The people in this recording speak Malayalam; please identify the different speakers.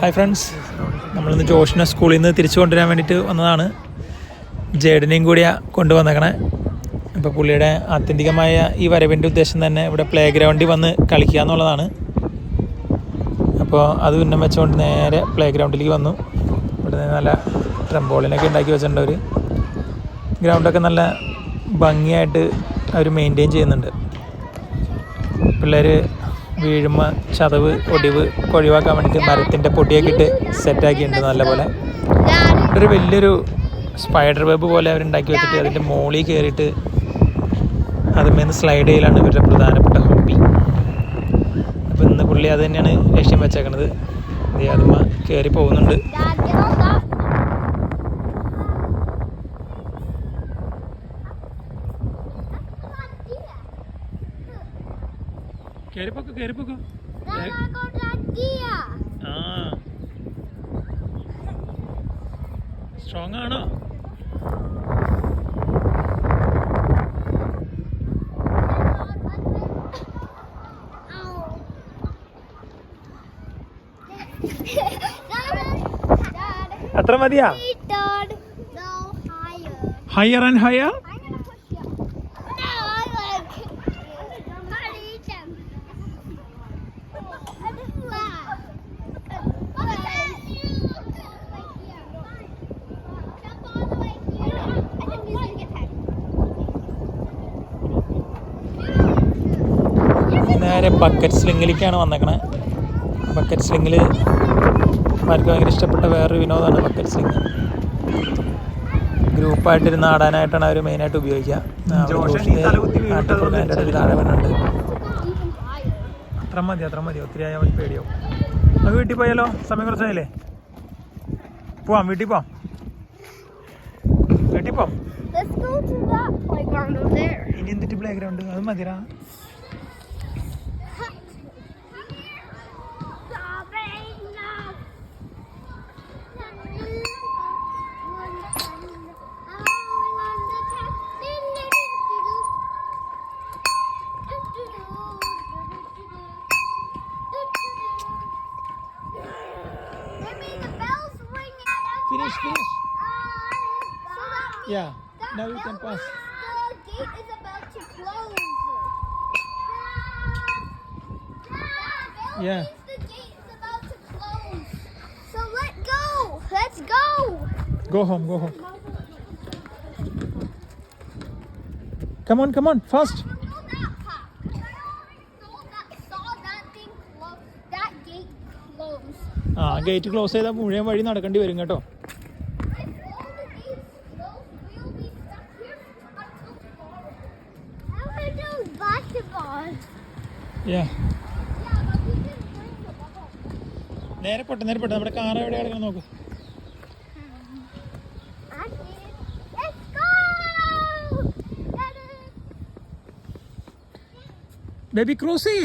Speaker 1: ഹായ് ഫ്രണ്ട്സ് നമ്മളിന്ന് ജോഷിനെ സ്കൂളിൽ നിന്ന് തിരിച്ചു കൊണ്ടുവരാൻ വേണ്ടിയിട്ട് വന്നതാണ്. ജേഡനെയും കൂടിയാ കൊണ്ടുവന്നേക്കണേ. ഇപ്പോൾ പുള്ളിയുടെ ആത്യന്തികമായ ഈ വരവിന്റെ ഉദ്ദേശം തന്നെ ഇവിടെ പ്ലേ ഗ്രൗണ്ടിൽ വന്ന് കളിക്കുക എന്നുള്ളതാണ്. അപ്പോൾ അത് ഉന്നം വെച്ചുകൊണ്ട് നേരെ പ്ലേ ഗ്രൗണ്ടിലേക്ക് വന്നു. ഇവിടെ നല്ല ട്രംബോളിനൊക്കെ ഉണ്ടാക്കി വെച്ചിട്ടുണ്ട് അവർ ഗ്രൗണ്ടൊക്കെ നല്ല ഭംഗിയായിട്ട് അവർ മെയിന്റെയിൻ ചെയ്യുന്നുണ്ട്. പിള്ളേർ വീഴുമ്പോൾ ചതവ് ഒടിവ് ഒഴിവാക്കാൻ വേണ്ടിയിട്ട് മരത്തിന്റെ പൊടിയൊക്കെ ഇട്ട് സെറ്റാക്കിയിട്ടുണ്ട് നല്ലപോലെ. ഒരു വലിയൊരു സ്പൈഡർ വെബ് പോലെ അവരുണ്ടാക്കി വെച്ചിട്ട് അതിന്റെ മോളിൽ കയറിയിട്ട് അതിന്മേന്ന് സ്ലൈഡ് ചെയ്യലാണ് ഇവരുടെ പ്രധാനപ്പെട്ട ഹോബി അപ്പോൾ ഇന്ന് പുള്ളി അത് തന്നെയാണ് ലക്ഷ്യം വെച്ചേക്കണത്. അതുമ്മ കയറി പോകുന്നുണ്ട്.
Speaker 2: I got
Speaker 1: ആ. സ്ട്രോങ് ആണോ. അത്ര മതിയാ ഹയർ ആൻഡ് ഹയർ നേരെ ബക്കറ്റ് സ്ലിങ്ങിലേക്കാണ് വന്നേക്കണത് ബക്കറ്റ് സ്ലിങ്ങിൽ അവർക്ക് ഭയങ്കര ഇഷ്ടപ്പെട്ട വേറൊരു വിനോദമാണ് ബക്കറ്റ് സ്ലിങ് ഗ്രൂപ്പായിട്ടിരുന്ന് ആടാനായിട്ടാണ് അവർ മെയിനായിട്ട് ഉപയോഗിക്കുക. ഇടയിൽ താഴെ വീണുണ്ട്. അത്ര മതി അത്ര മതി ഒത്തിരി ആയാൽ മതി പേടിയാവും. നമുക്ക് വീട്ടിൽ പോയാലോ? സമയം കുറച്ചായില്ലേ? പോവാം വീട്ടിൽ പോവാം. വീട്ടിൽ പോവാം. ഇനി എന്തിട്ട് പ്ലേ ഗ്രൗണ്ട് അത് മതിരാ Finish, finish. Yeah, now you can pass.
Speaker 2: The gate is about to close. Dad,
Speaker 1: Yeah.
Speaker 2: The gate is about to close. So let go. Let's go.
Speaker 1: Go home, go home. Come on, come on, fast.
Speaker 2: I don't know that part. I already saw that, saw that thing close. That gate close.
Speaker 1: ആ ഗേറ്റ് ക്ലോസ് ചെയ്താൽ മുഴുവൻ വഴി നടക്കേണ്ടി വരും കേട്ടോ നേരെ പോട്ടെ നേരെ പോട്ടെ. നമ്മുടെ കാർ എവിടെ കിടക്കണം നോക്ക്. ബേബി ക്രോസി